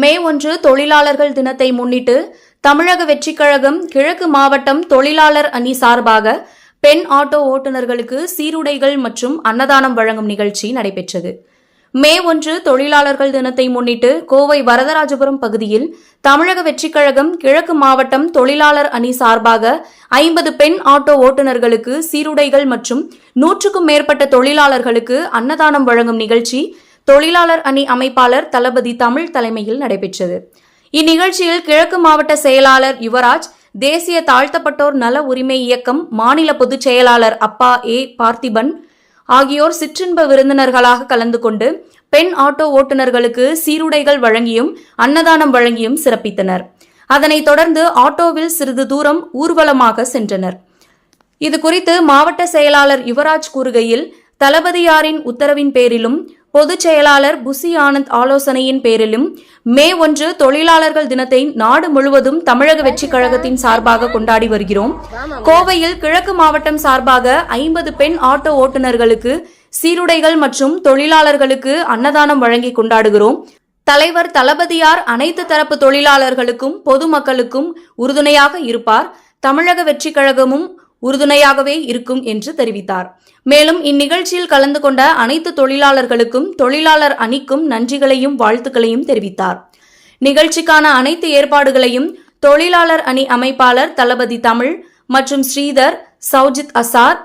மே ஒன்று தொழிலாளர்கள் தினத்தை முன்னிட்டு தமிழக வெற்றிக் கழகம் கிழக்கு மாவட்டம் தொழிலாளர் அணி சார்பாக பெண் ஆட்டோ ஓட்டுநர்களுக்கு சீருடைகள் மற்றும் அன்னதானம் வழங்கும் நிகழ்ச்சி நடைபெற்றது. மே ஒன்று தொழிலாளர்கள் தினத்தை முன்னிட்டு கோவை வரதராஜபுரம் பகுதியில் தமிழக வெற்றிக் கழகம் கிழக்கு மாவட்டம் தொழிலாளர் அணி சார்பாக ஐம்பது பெண் ஆட்டோ ஓட்டுநர்களுக்கு சீருடைகள் மற்றும் நூற்றுக்கும் மேற்பட்ட தொழிலாளர்களுக்கு அன்னதானம் வழங்கும் நிகழ்ச்சி தொழிலாளர் அணி அமைப்பாளர் தளபதி தமிழ் தலைமையில் நடைபெற்றது. இந்நிகழ்ச்சியில் கிழக்கு மாவட்ட செயலாளர் யுவராஜ் தேசிய தாழ்த்தப்பட்டோர் நல உரிமை இயக்கம் மாநில பொதுச் செயலாளர் அப்பா ஏ பார்த்திபன் ஆகியோர் சிற்றின்ப விருந்தினர்களாக கலந்து கொண்டு பெண் ஆட்டோ ஓட்டுநர்களுக்கு சீருடைகள் வழங்கியும் அன்னதானம் வழங்கியும் சிறப்பித்தனர். அதனைத் தொடர்ந்து ஆட்டோவில் சிறிது தூரம் ஊர்வலமாக சென்றனர். இது குறித்து மாவட்ட செயலாளர் யுவராஜ் கூறுகையில் தளபதியாரின் உத்தரவின் பேரிலும் பொதுச் செயலாளர் புசி ஆனந்த் ஆலோசனையின் பேரிலும் மே ஒன்று தொழிலாளர்கள் தினத்தை நாடு முழுவதும் தமிழக வெற்றிக் கழகத்தின் சார்பாக கொண்டாடி வருகிறோம். கோவையில் கிழக்கு மாவட்டம் சார்பாக ஐம்பது பெண் ஆட்டோ ஓட்டுநர்களுக்கு சீருடைகள் மற்றும் தொழிலாளர்களுக்கு அன்னதானம் வழங்கி கொண்டாடுகிறோம். தலைவர் தளபதியார் அனைத்து தரப்பு தொழிலாளர்களுக்கும் பொதுமக்களுக்கும் உறுதுணையாக இருப்பார். தமிழக வெற்றிக் கழகமும் உறுதுணையாகவே இருக்கும் என்று தெரிவித்தார். மேலும் இந்நிகழ்ச்சியில் கலந்து கொண்ட அனைத்து தொழிலாளர்களுக்கும் தொழிலாளர் அணிக்கும் நன்றிகளையும் வாழ்த்துக்களையும் தெரிவித்தார். நிகழ்ச்சிக்கான அனைத்து ஏற்பாடுகளையும் தொழிலாளர் அணி அமைப்பாளர் தளபதி தமிழ் மற்றும் ஸ்ரீதர் சௌஜித் அசார்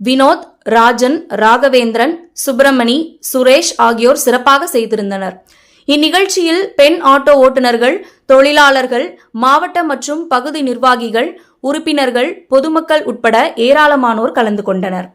வினோத் ராஜன் ராகவேந்திரன் சுப்பிரமணி சுரேஷ் ஆகியோர் சிறப்பாக செய்திருந்தனர். இந்நிகழ்ச்சியில் பெண் ஆட்டோ ஓட்டுநர்கள் தொழிலாளர்கள் மாவட்ட மற்றும் பகுதி நிர்வாகிகள் உறுப்பினர்கள் பொதுமக்கள் உட்பட ஏராளமானோர் கலந்து கொண்டனர்.